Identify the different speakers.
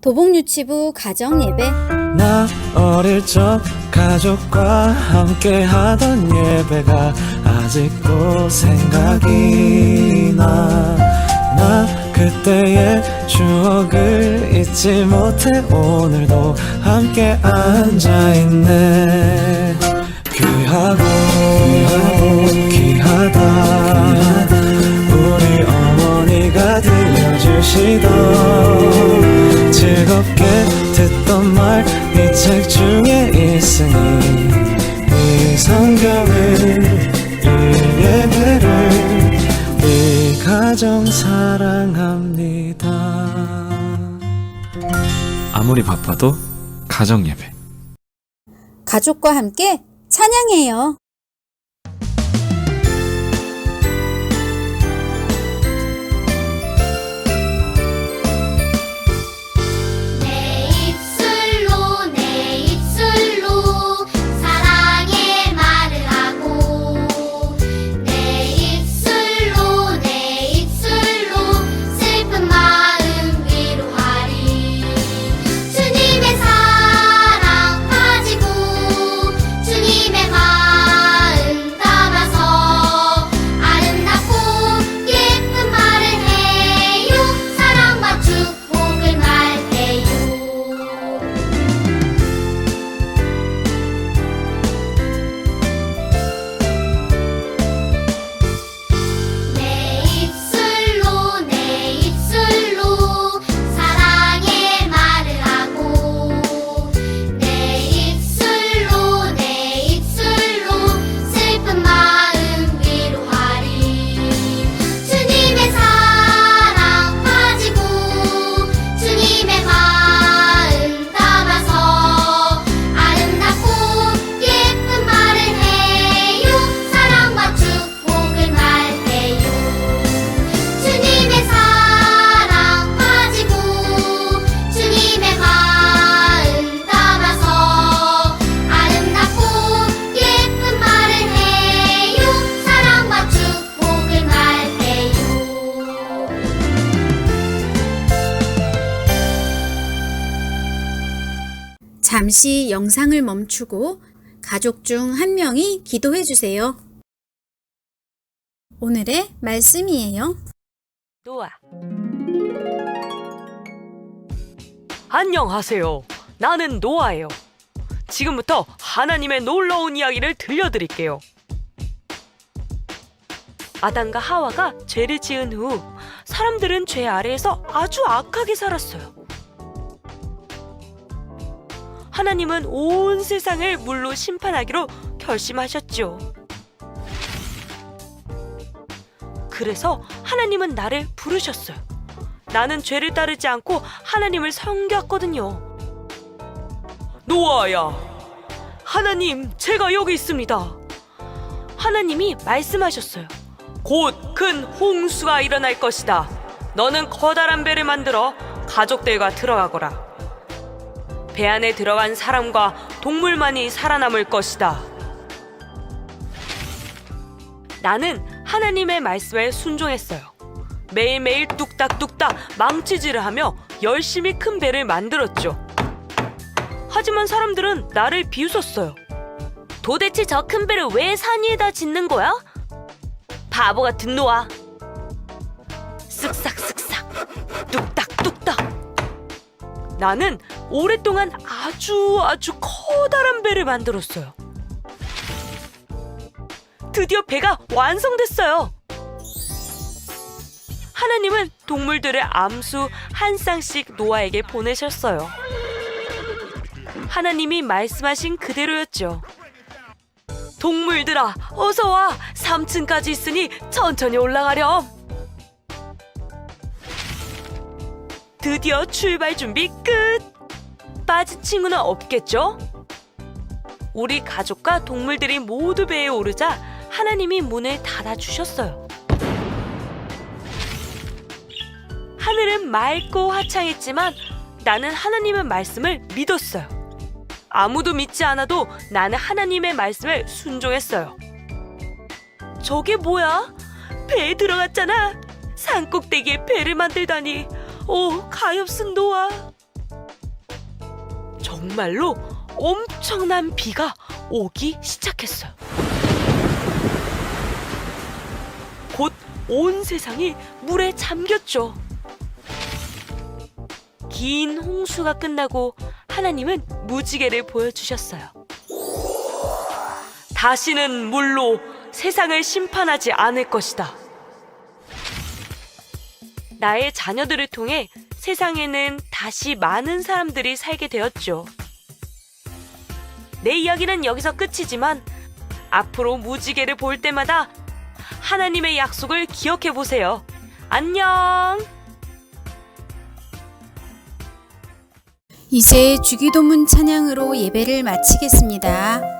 Speaker 1: 도봉유치부 가정예배
Speaker 2: 나 어릴 적 가족과 함께 하던 예배가 아직도 생각이 나. 나 그때의 추억을 잊지 못해 오늘도 함께 앉아있네. 귀하고 귀하다. 우리 어머니가 들려주시던 사랑합니다 아무리 바빠도 가정 예배
Speaker 1: 가족과 함께 찬양해요. 잠시 영상을 멈추고 가족 중 한 명이 기도해 주세요. 오늘의 말씀이에요.
Speaker 3: 노아. 안녕하세요. 나는 노아예요. 지금부터 하나님의 놀라운 이야기를 들려드릴게요. 아담과 하와가 죄를 지은 후 사람들은 죄 아래에서 아주 악하게 살았어요. 하나님은 온 세상을 물로 심판하기로 결심하셨죠. 그래서 하나님은 나를 부르셨어요. 나는 죄를 따르지 않고 하나님을 섬겼거든요. 노아야, 하나님, 제가 여기 있습니다. 하나님이 말씀하셨어요. 곧 큰 홍수가 일어날 것이다. 너는 커다란 배를 만들어 가족들과 들어가거라. 배 안에 들어간 사람과 동물만이 살아남을 것이다. 나는 하나님의 말씀에 순종했어요. 매일매일 뚝딱뚝딱 망치질을 하며 열심히 큰 배를 만들었죠. 하지만 사람들은 나를 비웃었어요. 도대체 저 큰 배를 왜 산 위에다 짓는 거야? 바보 같은 노아. 쓱싹쓱싹, 뚝딱뚝딱. 나는 오랫동안 아주 아주 커다란 배를 만들었어요. 드디어 배가 완성됐어요. 하나님은 동물들의 암수 한 쌍씩 노아에게 보내셨어요. 하나님이 말씀하신 그대로였죠. 동물들아, 어서 와. 3층까지 있으니 천천히 올라가렴. 드디어 출발 준비 끝. 빠진 친구는 없겠죠? 우리 가족과 동물들이 모두 배에 오르자 하나님이 문을 닫아주셨어요. 하늘은 맑고 화창했지만 나는 하나님의 말씀을 믿었어요. 아무도 믿지 않아도 나는 하나님의 말씀을 순종했어요. 저게 뭐야? 배에 들어갔잖아. 산 꼭대기에 배를 만들다니. 오, 가엾은 노아. 정말로 엄청난 비가 오기 시작했어요. 곧 온 세상이 물에 잠겼죠. 긴 홍수가 끝나고 하나님은 무지개를 보여주셨어요. 다시는 물로 세상을 심판하지 않을 것이다. 나의 자녀들을 통해 세상에는 다시 많은 사람들이 살게 되었죠. 내 이야기는 여기서 끝이지만 앞으로 무지개를 볼 때마다 하나님의 약속을 기억해 보세요. 안녕!
Speaker 1: 이제 주기도문 찬양으로 예배를 마치겠습니다.